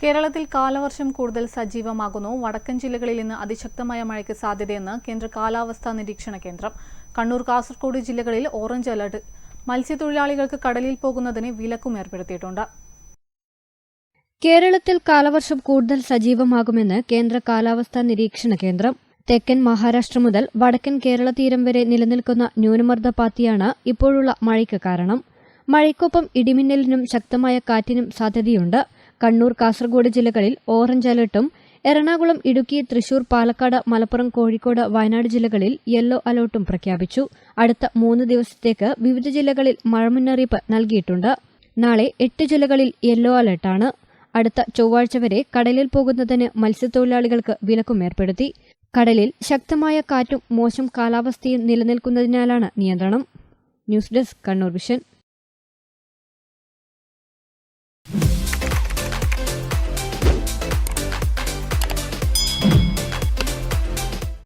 കേരളത്തിൽ കാലവർഷം കൂടുതൽ സജീവമാകുന്നു. വടക്കൻ ജില്ലകളിൽ ഇന്ന് അതിശക്തമായ മഴയ്ക്ക് സാധ്യതയെന്ന് കേന്ദ്ര കാലാവസ്ഥാ നിരീക്ഷണ കേന്ദ്രം. കണ്ണൂർ കാസർഗോഡ് ജില്ലകളിൽ ഓറഞ്ച് അലർട്ട്. മത്സ്യത്തൊഴിലാളികൾക്ക് കടലിൽ പോകുന്നതിന് വിലക്കും ഏർപ്പെടുത്തിയിട്ടുണ്ട്. കേരളത്തിൽ കാലവർഷം കൂടുതൽ സജീവമാകുമെന്ന് കേന്ദ്ര കാലാവസ്ഥാ നിരീക്ഷണ കേന്ദ്രം. തെക്കൻ മഹാരാഷ്ട്ര മുതൽ വടക്കൻ കേരള തീരം വരെ നിലനിൽക്കുന്ന ന്യൂനമർദ്ദ പാത്തിയാണ് ഇപ്പോഴുള്ള മഴയ്ക്ക് കാരണം. മഴയ്ക്കൊപ്പം ഇടിമിന്നലിനും ശക്തമായ കാറ്റിനും സാധ്യതയുണ്ട്. കണ്ണൂർ കാസർഗോഡ് ജില്ലകളിൽ ഓറഞ്ച് അലർട്ടും എറണാകുളം ഇടുക്കി തൃശൂർ പാലക്കാട് മലപ്പുറം കോഴിക്കോട് വയനാട് ജില്ലകളിൽ യെല്ലോ അലർട്ടും പ്രഖ്യാപിച്ചു. അടുത്ത മൂന്ന് ദിവസത്തേക്ക് വിവിധ ജില്ലകളിൽ മഴ മുന്നറിയിപ്പ് നൽകിയിട്ടുണ്ട്. നാളെ എട്ട് ജില്ലകളിൽ യെല്ലോ അലർട്ടാണ്. അടുത്ത ചൊവ്വാഴ്ച വരെ കടലിൽ പോകുന്നതിന് മത്സ്യത്തൊഴിലാളികൾക്ക് വിലക്കും ഏർപ്പെടുത്തി. കടലിൽ ശക്തമായ കാറ്റും മോശം കാലാവസ്ഥയും നിലനിൽക്കുന്നതിനാലാണ് നിയന്ത്രണം. News desk Kannur vision.